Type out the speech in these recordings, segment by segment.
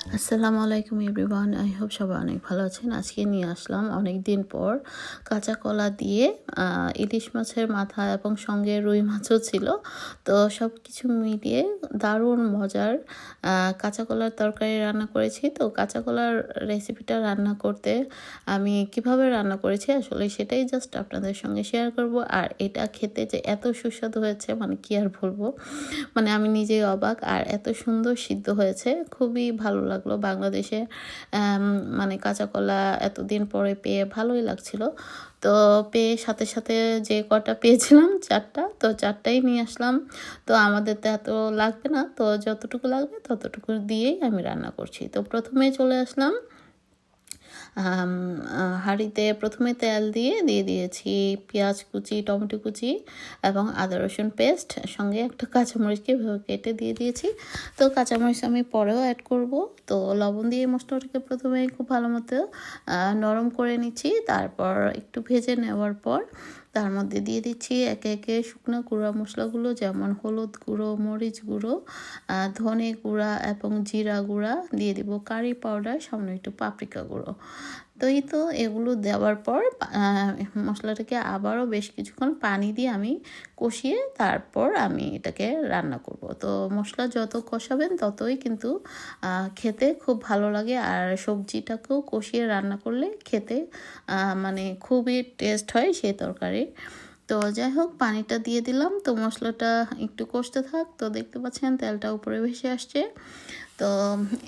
আসসালামু আলাইকুম everyone, I hope সবাই অনেক ভালো আছেন। আজকে নিয়ে আসলাম অনেক দিন পর কাঁচা কলা দিয়ে ইলিশ মাছের মাথা এবং সঙ্গে রুই মাছও ছিল। তো সব কিছু মিলিয়ে দারুণ মজার কাঁচা কলার তরকারি রান্না করেছি। তো কাঁচা কলার রেসিপিটা রান্না করতে আমি কীভাবে রান্না করেছি আসলে সেটাই জাস্ট আপনাদের সঙ্গে শেয়ার করব। আর এটা খেতে যে এত সুস্বাদু হয়েছে মানে কি আর বলব? মানে আমি নিজেই অবাক, আর এত সুন্দর সিদ্ধ হয়েছে, খুবই ভালো লাগল। বাংলাদেশে মানে কাঁচা কলা এতদিন পরে পেয়ে ভালোই লাগছিল। তো পেয়ে সাথে সাথে যে কটা পেয়েছিলাম, চারটা, তো চারটাই নিয়ে আসলাম। তো আমাদের তো এত লাগবে না, তো যতটুকু লাগবে ততটুকু দিয়েই আমি রান্না করছি। তো প্রথমে চলে আসলাম হাঁড়িতে প্রথমে তেল দিয়ে দিয়ে দিয়েছি পেঁয়াজ কুচি, টমেটো কুচি এবং আদা, রসুন পেস্ট, সঙ্গে একটা কাঁচামরিচকে কেটে দিয়ে দিয়েছি। তো কাঁচামরিচ আমি পরেও অ্যাড করব। তো লবণ দিয়ে মশলাটাকে প্রথমে খুব ভালো মতো নরম করে নিচ্ছি, তারপর একটু ভেজে নেওয়ার পর তার মধ্যে দিয়ে দিচ্ছি একে একে শুকনো গুঁড়া মশলাগুলো যেমন হলুদ গুঁড়ো, মরিচ গুঁড়ো ধনে গুঁড়া এবং জিরা গুঁড়া দিয়ে দিব কারি পাউডার সামনে একটু পাপরিকা গুঁড়ো। তো এই তো এগুলো দেওয়ার পর মশলাটাকে আবারও বেশ কিছুক্ষণ পানি দিয়ে আমি কষিয়ে তারপর আমি এটাকে রান্না করব। তো মশলা যত কষাবেন ততই কিন্তু খেতে খুব ভালো লাগে। আর সবজিটাকেও কষিয়ে রান্না করলে খেতে মানে খুবই টেস্ট হয় সেই তরকারি তো যাই হোক, পানিটা দিয়ে দিলাম। তো মশলাটা একটু কষতে থাক। তো দেখতে পাচ্ছেন, তেলটা উপরে ভেসে আসছে। তো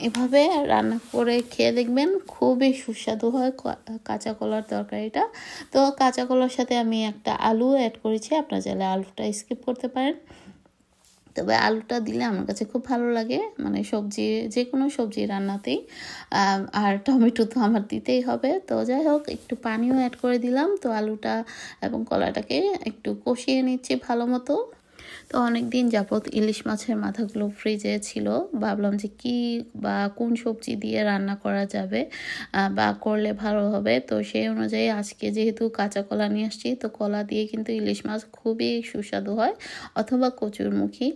এভাবে রান্না করে খেয়ে দেখবেন, খুবই সুস্বাদু হয় কাঁচা কলার তরকারিটা। তো কাঁচা কলার সাথে আমি একটা আলু অ্যাড করেছি। আপনার চাইলে আলুটা স্কিপ করতে পারেন। তবে আলুটা দিলে আমার কাছে খুব ভালো লাগে। মানে সবজি যে কোনো সবজি রান্নাতেই। আর টমেটো তো আমার দিতেই হবে। তো যাই হোক, একটু পানিও অ্যাড করে দিলাম। তো আলুটা এবং কলাটাকে একটু কষিয়ে নিচ্ছি ভালো মতো। তো অনেক দিন যাবৎ ইলিশ মাছের মাথাগুলো ফ্রিজে ছিল। ভাবলাম যে কি বা কোন সবজি দিয়ে রান্না করা যাবে বা করলে ভালো হবে। তো সেই অনুযায়ী আজকে যেহেতু কাঁচা কলা নিয়ে আসছি, তো কলা দিয়ে কিন্তু ইলিশ মাছ খুবই সুস্বাদু হয় অথবা কচুরমুখী।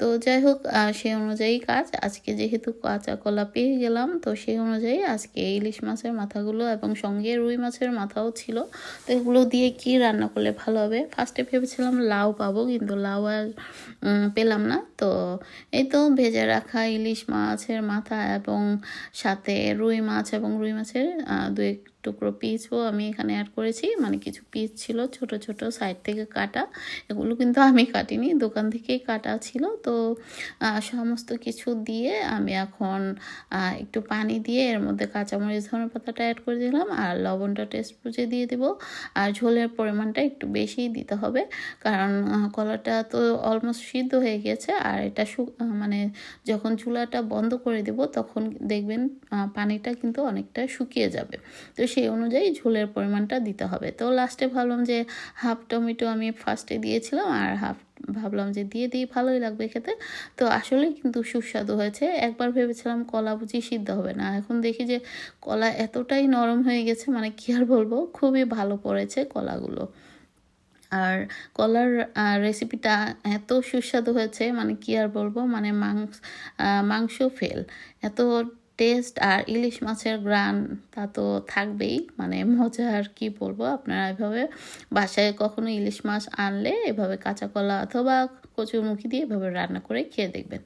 তো যাই হোক সেই অনুযায়ী কাজ। আজকে যেহেতু কাঁচা কলা পেয়ে গেলাম, তো সেই অনুযায়ী আজকে ইলিশ মাছের মাথাগুলো এবং সঙ্গে রুই মাছের মাথাও ছিল। তো এগুলো দিয়ে কি রান্না করলে ভালো হবে? ফার্স্টে ভেবেছিলাম লাউ পাবো, কিন্তু লাউ আর উম, পেলাম না। তো এই তো ভেজে রাখা ইলিশ মাছের মাথা এবং সাথে রুই মাছ এবং রুই মাছের দু এক টুকরো পিসও আমি এখানে অ্যাড করেছি। মানে কিছু পিস ছিল ছোট ছোট সাইড থেকে কাটা। এগুলো কিন্তু আমি কাটিনি, দোকান থেকেই কাটা ছিল। তো সমস্ত কিছু দিয়ে আমি এখন একটু পানি দিয়ে এর মধ্যে কাঁচামরিচ, ধনে পাতাটা অ্যাড করে দিলাম। আর লবণটা টেস্ট বুঝে দিয়ে দিব। আর ঝোলের পরিমাণটা একটু বেশিই দিতে হবে। কারণ কলাটা তো অলমোস্ট সিদ্ধ হয়ে গেছে। আর এটা মানে যখন চুলাটা বন্ধ করে দেব, তখন দেখবেন পানিটা কিন্তু অনেকটা শুকিয়ে যাবে। তো সেই অনুযায়ী ঝোলের পরিমাণটা দিতে হবে। তো লাস্টে ভাবলাম যে হাফ টমেটো আমি ফার্স্টে দিয়েছিলাম আর হাফ ভাবলাম যে দিয়ে দিই, ভালোই লাগবে খেতে। তো আসলে কিন্তু সুস্বাদু হয়েছে। একবার ভেবেছিলাম কলা বুঝি সিদ্ধ হবে না। এখন দেখি যে কলা এতটাই নরম হয়ে গেছে মানে কি আর বলব, খুবই ভালো পড়েছে কলাগুলো। আর কলার রেসিপিটা এত সুস্বাদু হয়েছে মানে কি আর বলব মানে মাংস মাংস ফেল এত টেস্ট আর ইলিশ মাছের গ্রান তা তো থাকবেই। মানে মজা আর কি বলব আপনারা এভাবে বাসায় কখনো ইলিশ মাছ আনলে এভাবে কাঁচা কলা অথবা কচুরমুখী দিয়ে এভাবে রান্না করে খেয়ে দেখবেন।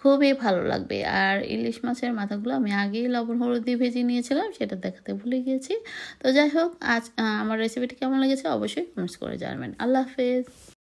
খুবই ভালো লাগবে। আর ইলিশ মাছের মাথাগুলো আমি আগেই লবণ, হলুদ দিয়ে ভেজে নিয়েছিলাম, সেটা দেখাতে ভুলে গিয়েছি। তো যাই হোক, আজ আমার রেসিপিটি কেমন লেগেছে অবশ্যই কমেন্টস করে জানাবেন। আল্লাহ হাফেজ।